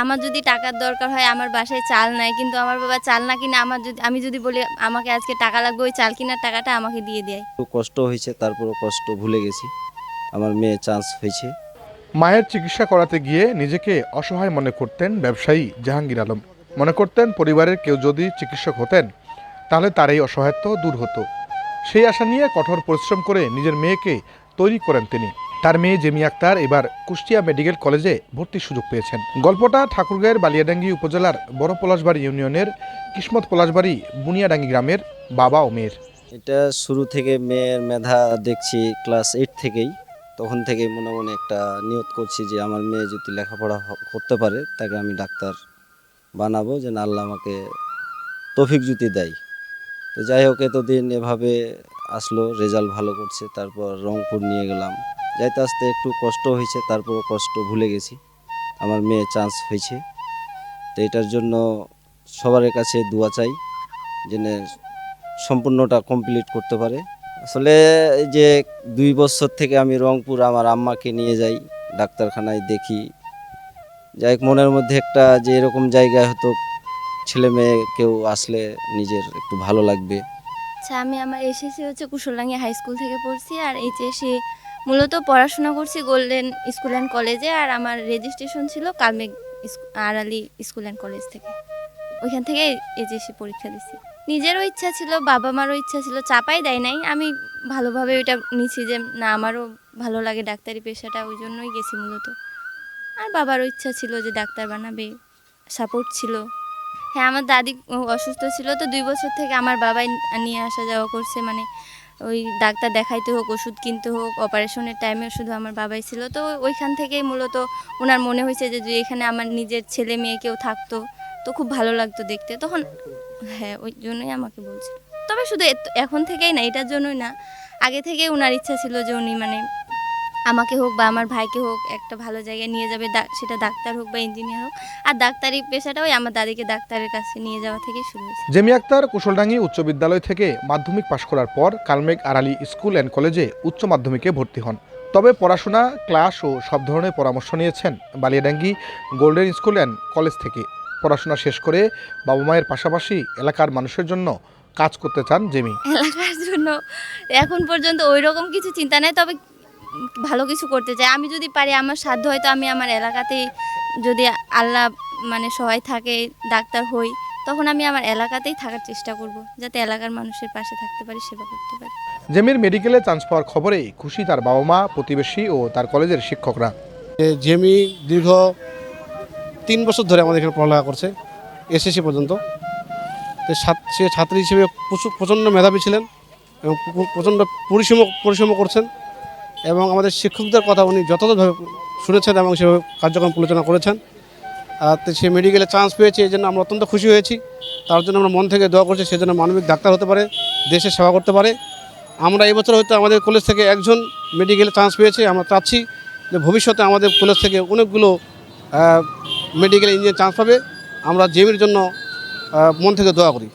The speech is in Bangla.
আমার যদি টাকার দরকার হয় আমার বাসায় চাল নাই কিন্তু আমার বাবা চাল না কিনে আমার যদি আমি যদি বলি আমাকে আজকে টাকা লাগবে ওই চাল কেনার টাকাটা আমাকে দিয়ে দেয়। কষ্ট হয়েছে তারপরও কষ্ট ভুলে গেছি। আমার মেয়ে চান্স হয়েছে। মায়ের চিকিৎসা করাতে গিয়ে নিজেকে অসহায় মনে করতেন ব্যবসায়ী জাহাঙ্গীর আলম। মনে করতেন পরিবারের কেউ যদি চিকিৎসক হতেন তাহলে তার এই অসহায়ত্ব দূর হতো। সেই আশা নিয়ে কঠোর পরিশ্রম করে নিজের মেয়েকে তৈরি করেন তিনি। তার মেয়ে জেমি আক্তার এবার কুষ্টিয়া মেডিকেল কলেজে ভর্তির সুযোগ পেয়েছেন। গল্পটা ঠাকুরগাঁয়ের বালিয়াডাঙ্গি উপজেলার বড় পলাশবাড়ি ইউনিয়নের কিসমত পলাশবাড়ি বুনিয়াডাঙ্গি গ্রামের বাবা ও মেয়ের। এটা শুরু থেকে মেয়ের মেধা দেখছি ক্লাস এইট থেকেই। তখন থেকে মনে মনে একটা নিয়ত করছি যে আমার মেয়ে যদি লেখাপড়া করতে পারে, তাকে আমি ডাক্তার বানাবো যেন আল্লাহ আমাকে তফিক জুতি দেয়। তো যাই হোক, এতদিন এভাবে আসলো, রেজাল্ট ভালো করছে, তারপর রংপুর নিয়ে গেলাম। যাইতে আসতে একটু কষ্ট হয়েছে, তারপরও কষ্ট ভুলে গেছি। আমার মেয়ে চান্স হয়েছে। তো এটার জন্য সবার কাছে দোয়া চাই যেন সম্পূর্ণটা কমপ্লিট করতে পারে। আসলে যে দুই বছর থেকে আমি রংপুর আমার আম্মাকে নিয়ে যাই, ডাক্তারখানায় দেখি। যাই মনের মধ্যে একটা যে এরকম জায়গায় হয়তো ছেলে মেয়ে কেউ আসলে নিজের একটু ভালো লাগবে। আচ্ছা আমি আমার এসএসসি হচ্ছে কুশলাঙ্গি হাই স্কুল থেকে পড়ছি, আর এইচএসসি মূলত পড়াশোনা করছি গোল্ডেন স্কুল অ্যান্ড কলেজে আর আমার রেজিস্ট্রেশন ছিল Kalmegh Arali school and college থেকে। ওইখান থেকে এইচএসসি পরীক্ষা দিছি। নিজেরও ইচ্ছা ছিল বাবা মারও ইচ্ছা ছিল, চাপাই দেয় নাই। আমি ভালোভাবে ওইটা নিছি যে, না, আমারও ভালো লাগে ডাক্তারি পেশাটা, ওই জন্যই গেছি মূলত। আর বাবারও ইচ্ছা ছিল যে ডাক্তার বানাবে সাপোর্ট ছিল। হ্যাঁ আমার দাদি অসুস্থ ছিল তো দুই বছর থেকে আমার বাবাই নিয়ে আসা যাওয়া করছে মানে ওই ডাক্তার দেখাইতে হোক, ওষুধ কিনতে হোক, অপারেশনের টাইমে শুধু আমার বাবাই ছিল। তো ওইখান থেকেই মূলত ওনার মনে হয়েছে যে এখানে আমার নিজের ছেলে মেয়ে কেউ থাকতো, তো খুব ভালো লাগতো দেখতে। তখন হ্যাঁ ওই জন্যই আমাকে বলছিল। তবে শুধু এখন থেকেই না, এটার জন্যই না। আগে থেকেই ওনার ইচ্ছা ছিল যে উনি মানে আমাকে হোক বা আমার ভাইকে হোক একটা ভালো জায়গায় নিয়ে যাবে সেটা ডাক্তার হোক বা ইঞ্জিনিয়ার হোক। আর ডাক্তারি পেশাটা ওই আমার দাদিকে ডাক্তারের কাছে নিয়ে যাওয়া থেকে শুরু হয়েছে। জেমি আক্তার কুশলডাঙ্গি উচ্চ বিদ্যালয় থেকে মাধ্যমিক পাশ করার পর কালমেঘ আড়ালি স্কুল অ্যান্ড কলেজে উচ্চ মাধ্যমিকে ভর্তি হন। তবে পড়াশোনা ক্লাস ও সব ধরনের পরামর্শ নিয়েছেন Baliadangi golden school and college থেকে। পড়াশোনা শেষ করে বাবা মায়ের পাশাপাশি এলাকার মানুষের জন্য কাজ করতে চান জেমি। এলাকার জন্য এখন পর্যন্ত ওই রকম কিছু চিন্তা নেই তবে ভালো কিছু করতে চাই। আমি যদি পারি আমার সাধ্য হয়তো আমি আমার এলাকাতেই যদি আল্লাহ মানে সহায় থাকে ডাক্তার হই তখন আমি আমার এলাকাতেই থাকার চেষ্টা করব যাতে এলাকার মানুষের পাশে থাকতে পারি সেবা করতে পারি। জেমির মেডিকেলে চান্স পাওয়ার খবরে খুশি তার বাবা মা প্রতিবেশী ও তার কলেজের শিক্ষকরা। যে জেমি দীর্ঘ তিন বছর ধরে আমাদের এখানে পড়ালেখা করছে এসএসসি পর্যন্ত। তো সে ছাত্রী হিসেবে প্রচুর প্রচণ্ড মেধাবী ছিলেন এবং প্র- প্রচণ্ড পরিশ্রম পরিশ্রম করছেন। এবং আমাদের শিক্ষকদের কথা উনি যথাযথভাবে শুনেছেন এবং সেভাবে কার্যক্রম পরিচালনা করেছেন। আর সে মেডিকেলে চান্স পেয়েছে, এই জন্য আমরা অত্যন্ত খুশি হয়েছি। তার জন্য আমরা মন থেকে দোয়া করছি সেজন্য মানবিক ডাক্তার হতে পারে, দেশে সেবা করতে পারে। আমরা এবছর হয়তো আমাদের কলেজ থেকে একজন মেডিকেলে চান্স পেয়েছে, আমরা চাচ্ছি যে ভবিষ্যতে আমাদের কলেজ থেকে অনেকগুলো মেডিকেল ইঞ্জিনিয়ার চান্স পাবে। আমরা জেমির জন্য মন থেকে দোয়া করি।